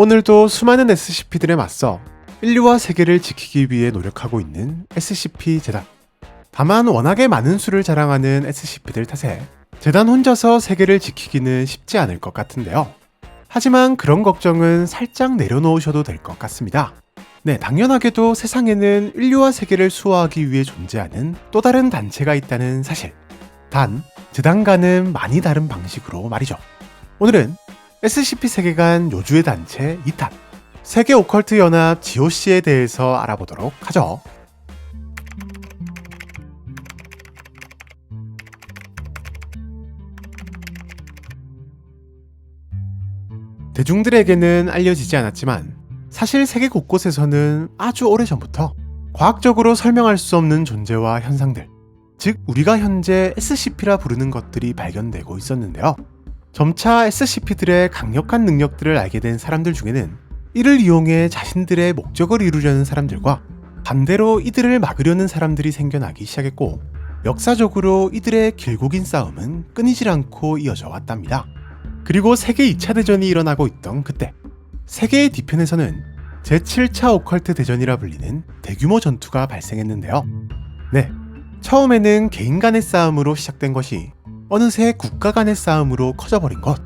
오늘도 수많은 SCP들에 맞서 인류와 세계를 지키기 위해 노력하고 있는 SCP 재단. 다만 워낙에 많은 수를 자랑하는 SCP들 탓에 재단 혼자서 세계를 지키기는 쉽지 않을 것 같은데요. 하지만 그런 걱정은 살짝 내려놓으셔도 될 것 같습니다. 네, 당연하게도 세상에는 인류와 세계를 수호하기 위해 존재하는 또 다른 단체가 있다는 사실. 단, 재단과는 많이 다른 방식으로 말이죠. 오늘은 SCP 세계관 요주의 단체 2탄, 세계 오컬트 연합 GOC에 대해서 알아보도록 하죠. 대중들에게는 알려지지 않았지만 사실 세계 곳곳에서는 아주 오래전부터 과학적으로 설명할 수 없는 존재와 현상들, 즉 우리가 현재 SCP라 부르는 것들이 발견되고 있었는데요. 점차 SCP들의 강력한 능력들을 알게 된 사람들 중에는 이를 이용해 자신들의 목적을 이루려는 사람들과 반대로 이들을 막으려는 사람들이 생겨나기 시작했고 역사적으로 이들의 길고 긴 싸움은 끊이질 않고 이어져 왔답니다. 그리고 세계 2차 대전이 일어나고 있던 그때 세계의 뒤편에서는 제7차 오컬트 대전이라 불리는 대규모 전투가 발생했는데요. 네, 처음에는 개인 간의 싸움으로 시작된 것이 어느새 국가 간의 싸움으로 커져버린 것.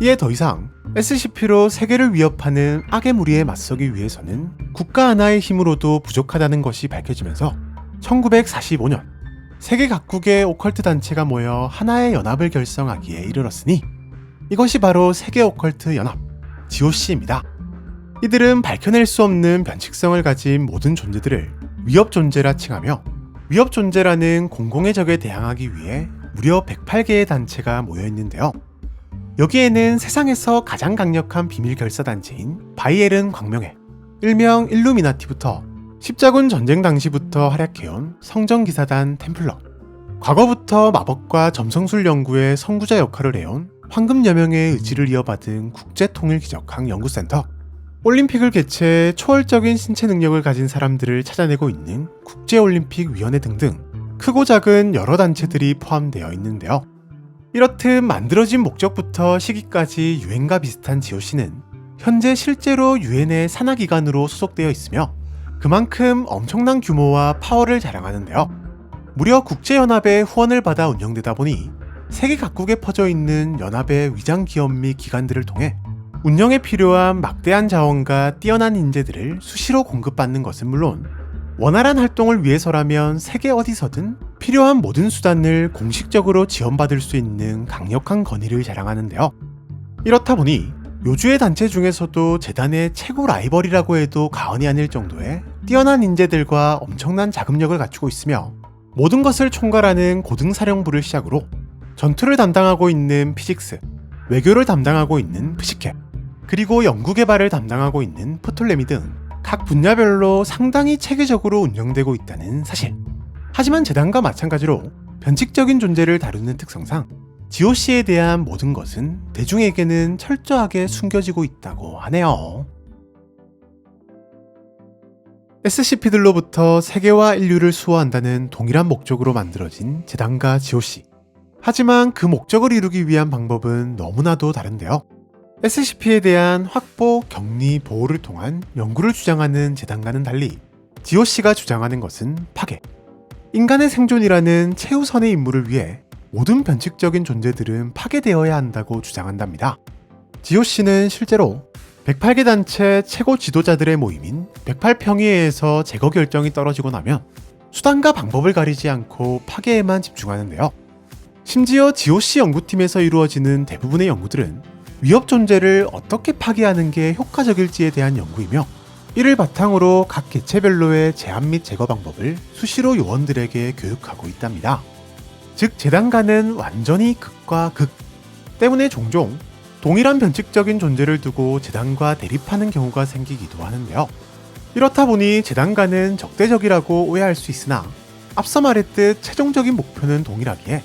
이에 더 이상 SCP로 세계를 위협하는 악의 무리에 맞서기 위해서는 국가 하나의 힘으로도 부족하다는 것이 밝혀지면서 1945년 세계 각국의 오컬트 단체가 모여 하나의 연합을 결성하기에 이르렀으니 이것이 바로 세계 오컬트 연합 GOC입니다. 이들은 밝혀낼 수 없는 변칙성을 가진 모든 존재들을 위협 존재라 칭하며 위협 존재라는 공공의 적에 대항하기 위해 무려 108개의 단체가 모여 있는데요. 여기에는 세상에서 가장 강력한 비밀 결사 단체인 바이엘은 광명회, 일명 일루미나티부터 십자군 전쟁 당시부터 활약해온 성전기사단 템플러, 과거부터 마법과 점성술 연구의 선구자 역할을 해온 황금 여명의 의지를 이어받은 국제통일기적학 연구센터, 올림픽을 개최해 초월적인 신체 능력을 가진 사람들을 찾아내고 있는 국제올림픽위원회 등등 크고 작은 여러 단체들이 포함되어 있는데요. 이렇듯 만들어진 목적부터 시기까지 유엔과 비슷한 GOC는 현재 실제로 유엔의 산하기관으로 소속되어 있으며 그만큼 엄청난 규모와 파워를 자랑하는데요. 무려 국제연합의 후원을 받아 운영되다 보니 세계 각국에 퍼져 있는 연합의 위장 기업 및 기관들을 통해 운영에 필요한 막대한 자원과 뛰어난 인재들을 수시로 공급받는 것은 물론 원활한 활동을 위해서라면 세계 어디서든 필요한 모든 수단을 공식적으로 지원받을 수 있는 강력한 건의를 자랑하는데요. 이렇다 보니 요주의 단체 중에서도 재단의 최고 라이벌이라고 해도 과언이 아닐 정도의 뛰어난 인재들과 엄청난 자금력을 갖추고 있으며 모든 것을 총괄하는 고등사령부를 시작으로 전투를 담당하고 있는 피직스, 외교를 담당하고 있는 프시캡, 그리고 연구개발을 담당하고 있는 포톨레미 등 각 분야별로 상당히 체계적으로 운영되고 있다는 사실. 하지만 재단과 마찬가지로 변칙적인 존재를 다루는 특성상 GOC에 대한 모든 것은 대중에게는 철저하게 숨겨지고 있다고 하네요. SCP들로부터 세계와 인류를 수호한다는 동일한 목적으로 만들어진 재단과 GOC. 하지만 그 목적을 이루기 위한 방법은 너무나도 다른데요. SCP에 대한 확보, 격리, 보호를 통한 연구를 주장하는 재단과는 달리 GOC가 주장하는 것은 파괴. 인간의 생존이라는 최우선의 임무를 위해 모든 변칙적인 존재들은 파괴되어야 한다고 주장한답니다. GOC는 실제로 108개 단체 최고 지도자들의 모임인 108평의회에서 제거 결정이 떨어지고 나면 수단과 방법을 가리지 않고 파괴에만 집중하는데요. 심지어 GOC 연구팀에서 이루어지는 대부분의 연구들은 위협 존재를 어떻게 파괴하는 게 효과적일지에 대한 연구이며 이를 바탕으로 각 개체별로의 제한 및 제거 방법을 수시로 요원들에게 교육하고 있답니다. 즉 재단가는 완전히 극과 극 때문에 종종 동일한 변칙적인 존재를 두고 재단과 대립하는 경우가 생기기도 하는데요. 이렇다 보니 재단가는 적대적이라고 오해할 수 있으나 앞서 말했듯 최종적인 목표는 동일하기에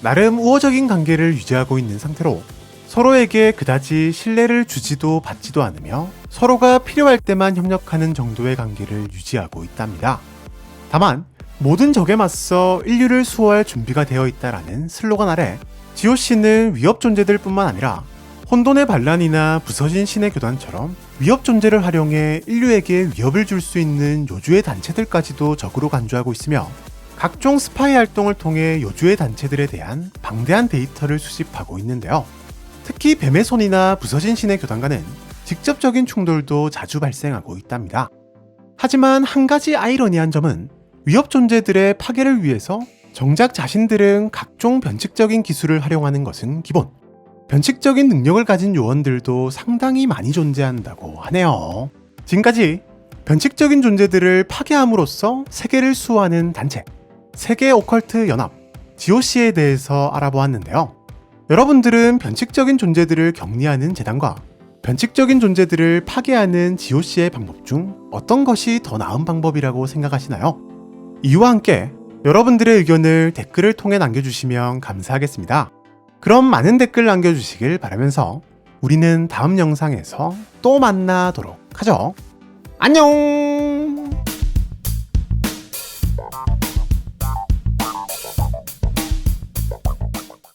나름 우호적인 관계를 유지하고 있는 상태로 서로에게 그다지 신뢰를 주지도 받지도 않으며 서로가 필요할 때만 협력하는 정도의 관계를 유지하고 있답니다. 다만 모든 적에 맞서 인류를 수호할 준비가 되어 있다라는 슬로건 아래 GOC는 위협 존재들 뿐만 아니라 혼돈의 반란이나 부서진 신의 교단처럼 위협 존재를 활용해 인류에게 위협을 줄 수 있는 요주의 단체들까지도 적으로 간주하고 있으며 각종 스파이 활동을 통해 요주의 단체들에 대한 방대한 데이터를 수집하고 있는데요. 특히 뱀의 손이나 부서진 신의 교단과는 직접적인 충돌도 자주 발생하고 있답니다. 하지만 한 가지 아이러니한 점은 위협 존재들의 파괴를 위해서 정작 자신들은 각종 변칙적인 기술을 활용하는 것은 기본. 변칙적인 능력을 가진 요원들도 상당히 많이 존재한다고 하네요. 지금까지 변칙적인 존재들을 파괴함으로써 세계를 수호하는 단체, 세계 오컬트 연합, GOC에 대해서 알아보았는데요. 여러분들은 변칙적인 존재들을 격리하는 재단과 변칙적인 존재들을 파괴하는 GOC의 방법 중 어떤 것이 더 나은 방법이라고 생각하시나요? 이와 함께 여러분들의 의견을 댓글을 통해 남겨주시면 감사하겠습니다. 그럼 많은 댓글 남겨주시길 바라면서 우리는 다음 영상에서 또 만나도록 하죠. 안녕!